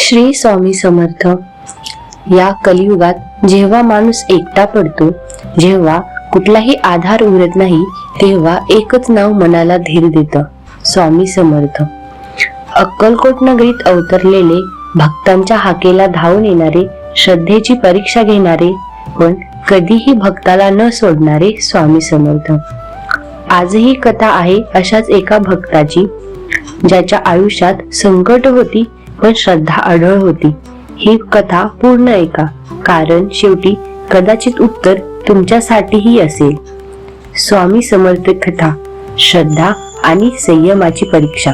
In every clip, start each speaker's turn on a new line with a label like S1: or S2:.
S1: श्री स्वामी समर्थ. या कलियुगात जेव्हा माणूस एकटा पडतो जेव्हा कुठलाही आधार उरत नाही तेव्हा एकच नाव मनाला धीर देतं स्वामी समर्थ. अक्कलकोट नगरीत अवतरलेले भक्तांच्या हाकेला धावून येणारे श्रद्धेची परीक्षा घेणारे पण कधीही भक्ताला न सोडणारे स्वामी समर्थ. आजही कथा आहे अशाच एका भक्ताची ज्याच्या आयुष्यात संकट होती पण श्रद्धा आढळ होती. ही कथा पूर्ण ऐका कारण शेवटी कदाचित उत्तर तुमच्यासाठीही असेल. स्वामी समर्थ कथा श्रद्धा आणि संयमाची परीक्षा.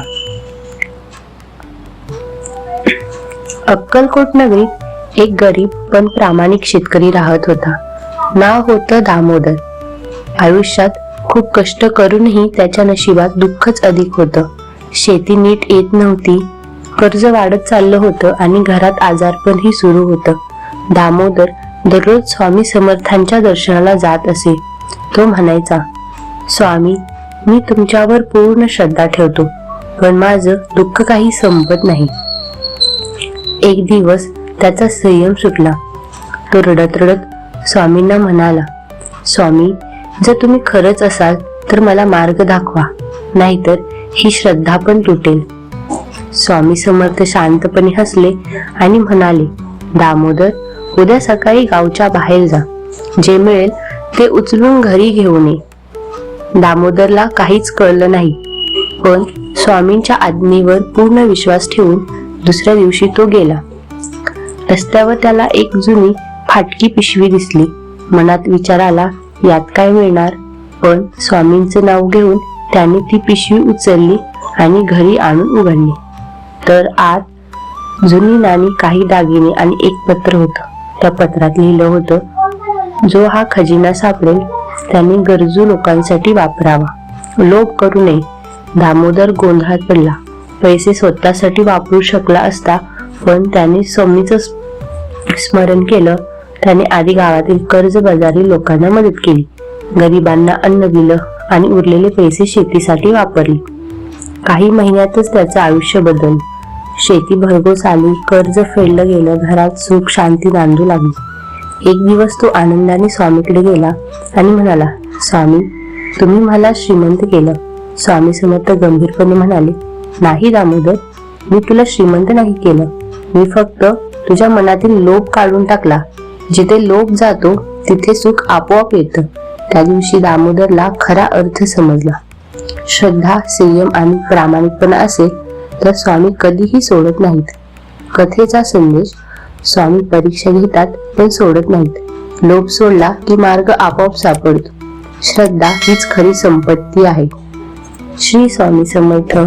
S1: अक्कलकोट नगरीत एक गरीब पण प्रामाणिक शेतकरी राहत होता. नाव होतं दामोदर. आयुष्यात खूप कष्ट करूनही त्याच्या नशिबात दुःखच अधिक होतं. शेती नीट येत नव्हती कर्ज वाढत चाललं होतं आणि घरात आजारपणही सुरू होतं. दामोदर दररोज स्वामी समर्थांच्या दर्शनाला जात असे. तो म्हणायचा स्वामी मी तुमच्यावर पूर्ण श्रद्धा ठेवतो पण माझं दुःख काही संपत नाही. एक दिवस त्याचा संयम सुटला. तो रडत रडत स्वामींना म्हणाला स्वामी जर तुम्ही खरंच असाल तर मला मार्ग दाखवा नाहीतर ही श्रद्धा पण तुटेल. स्वामी समर्थ शांतपणे हसले आणि म्हणाले दामोदर उद्या सकाळी गावच्या बाहेर जा. जे मिळेल ते उचलून घरी घेऊन ये. दामोदरला काहीच कळलं नाही पण स्वामींच्या आज्ञेवर पूर्ण विश्वास ठेवून दुसऱ्या दिवशी तो गेला. रस्त्यावर त्याला एक जुनी फाटकी पिशवी दिसली. मनात विचार आला यात काय मिळणार? पण स्वामींचं नाव घेऊन त्याने ती पिशवी उचलली आणि घरी आणून उघडली. तर आत जुनी नाणी काही दागिने आणि एक पत्र होतं. त्या पत्रात लिहिलं होतं जो हा खजिना सापडेल त्याने गरजू लोकांसाठी वापरावा. लोभ करू नये. दामोदर गोंधळात पडला. पैसे स्वतःसाठी वापरू शकला असता पण त्याने स्वामीचं स्मरण केलं. त्याने आधी गावातील कर्ज बाजारी लोकांना मदत केली. गरिबांना अन्न दिलं आणि उरलेले पैसे शेतीसाठी वापरले. काही महिन्यातच त्याचं आयुष्य बदललं. शेती भरघोस आली कर्ज फेडलं गेलं घरात सुख शांती नांदू लागली. एक दिवस तो आनंदाने स्वामीकडे गेला आणि म्हणाला स्वामी तुम्ही मला श्रीमंत केलं. स्वामी समर्थ गंभीरपणे म्हणाले नाही दामोदर मी तुला श्रीमंत नाही केलं. मी फक्त तुझ्या मनातील लोभ काढून टाकला. जिथे लोभ जातो तिथे सुख आपोआप येतं. त्या दिवशी दामोदरला खरा अर्थ समजला. श्रद्धा संयम आणि प्रामाणिकपणा असेल तर स्वामी कधीही सोडत नाहीत. कथेचा संदेश स्वामी परीक्षा घेतात पण सोडत नाहीत. लोभ सोडला की मार्ग आपोआप सापडतो. श्रद्धा हीच खरी संपत्ती आहे. श्री स्वामी समर्थ.